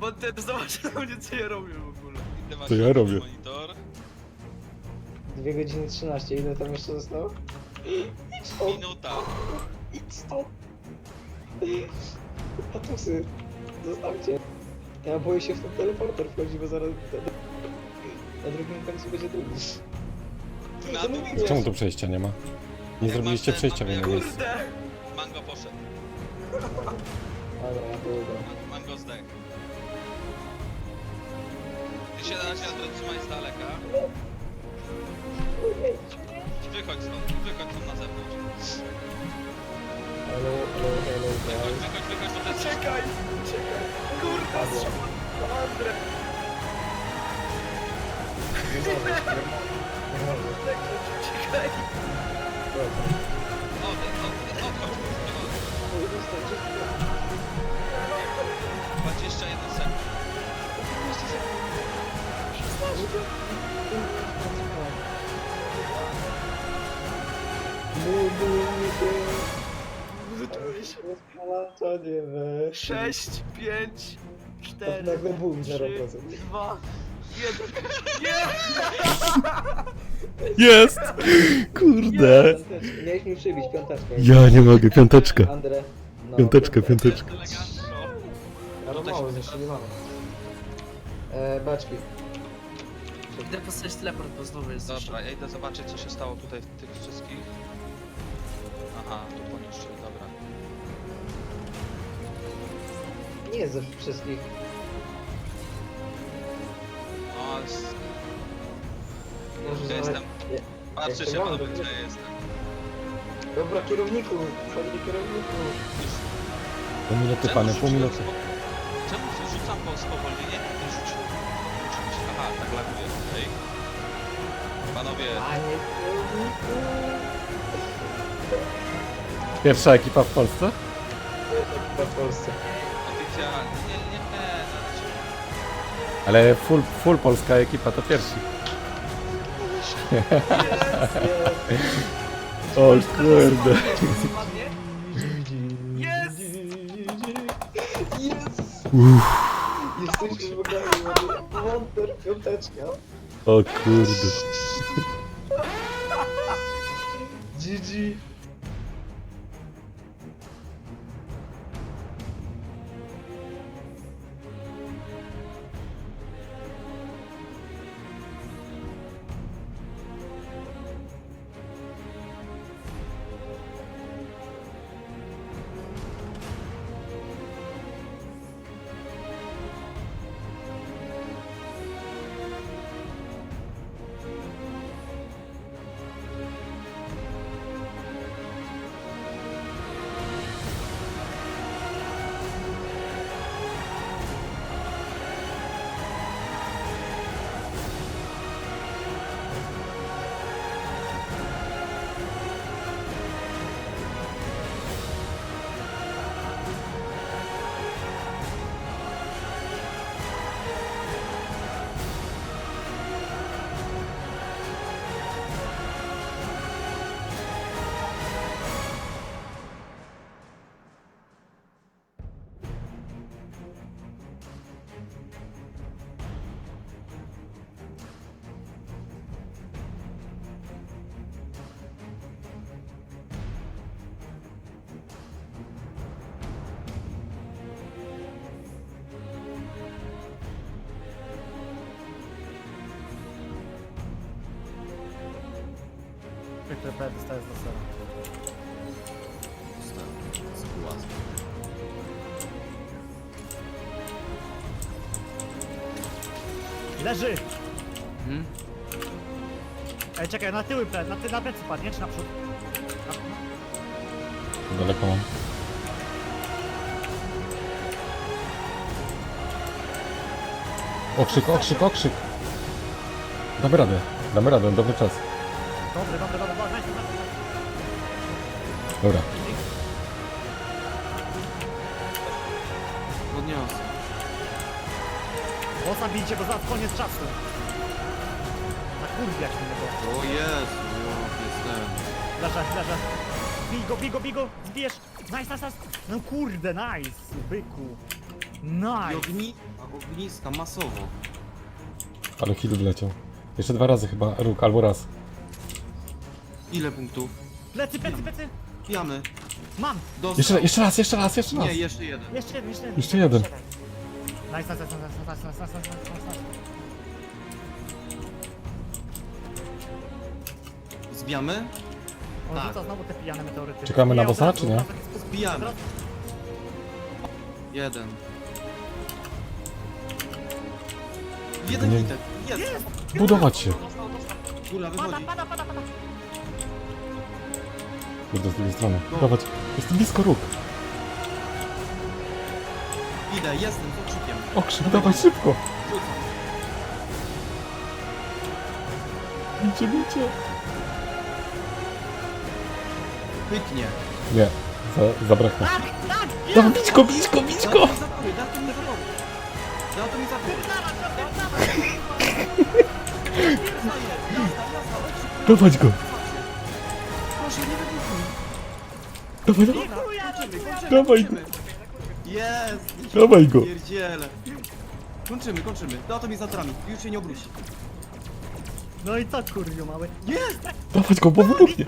Bo ten zobacz na mnie co ja robię w ogóle. Ile masz Co ja robię? Monitor. 2 godziny 13, ile tam jeszcze zostało? Stąd, Minuta. idź stąd. Patusy, zostawcie. Ja boję się w ten teleporter wchodzi, bo zaraz na, na drugim końcu będzie drugi. Na Co drugim mówisz? Czemu tu przejścia nie ma? Nie Jak zrobiliście masz ten przejścia w mapę, innym jak- miejscu. Kurde! Mango poszedł. Dobra, ja. Man- Mango zdech. Się na razie Andrzej trzymaj z daleka. Wychodź stąd, wychodź stąd na zewnątrz. Hello, hello, hello, Wychodź, guys. wychodź, wychodź, to jest... Czekaj! Czekaj! Kurwa, Padło. strzela! Andre! Nie może, nie może. Nie może. Czekaj! Dobra. Się. To nie we. 6, 5, 4, nagle boom, 3, 0%. 2, 1. Nie! Jest! Kurde! Piąteczkę. Miałeś mi przybić piąteczkę. Ja nie mogę, piąteczka. Andre. No, Piąteczka, Jest piąteczka. elegancko. Ale Tutaj mało, jeszcze nie mamy. E, baczki. Idę postawić teleport, bo znowu jest Dobra, ja idę zobaczyć co się stało tutaj w tych wszystkich. Aha, tu poniszczyli, dobra. Nie jest ze wszystkich. No, ale s- Może ja nawet- jestem... Nie. Patrzcie się panowie, do- gdzie ja jestem. Dobra, kierowniku. Panie kierowniku. Już Pół minuty, panie, pół minuty. Czemu rzucam po spowolnienie? Laguje, okej. Panowie. Pierwsza ekipa w Polsce? To w Polsce. oficjalnie, nie, nie, nie, no, znaczy, Ale full, full polska ekipa to pierwsi. O kurde. Jest! Jest! Uff, o kurde. GG. TP dostajesz do zera. Leży! Hmm? Ej, czekaj, na tyły ple, na, ty, na plecy padnie, czy naprzód? Na, na, Daleko mam. Okrzyk, okrzyk, okrzyk. Damy radę, damy radę, dobry czas. Dobry, dobry, dobry, dobry, nice, nice, nice. Dobra. Podniosę. Bossa bijcie, bo zaraz koniec czasu. Na kurwi jak innego. O Jezu, jestem. Leżę, leżę. Bij go, bij go, bij go, zbierz. Nice, nice, nice. No kurde, nice, byku. I Nice! ogni... a ogniska masowo. Ale kill wleciał. Jeszcze dwa razy chyba róg, albo raz. Ile punktów? Plecy, plecy, plecy! Pijamy. Mam! Dostał. Jeszcze, jeszcze raz, jeszcze raz, jeszcze raz. Nie, jeszcze jeden. Jeszcze jeden, jeszcze jeden. Jeszcze jeden. Nice, nice, nice, nice, nice, nice, nice, nice, nice, nice. Zbijamy? On Tak. rzuca znowu te pijane meteoryty. Czekamy na od bossa, razu, czy nie? od razu. Zbijamy. Od razu- Jeden. Jeden Nie. hitek. Jest. Budować się. Góra Pada, wychodzi. pada, pada, pada. Kurde, z drugiej strony. Dawać. Jest blisko róg. Idę, jestem z okrzykiem. Okrzyk, dawaj szybko. Rzucam. Bicie, bicie. Pyknie. Nie, za, zabrakło. Tak, tak! Dawaj, bić go, bić go, bić go! Daj to mi zapary, daj to mi zapary. Daj to mi zapary. Dawać go. Proszę, Dawaj, dawaj. Dawaj. kończymy. Jest. Dawaj go. Pierdziele. Kończymy, kończymy. Daj to mi za trami. Już się nie obróci. No i co kurwiu mały? Jest. Dawać go, bo wybuchnie.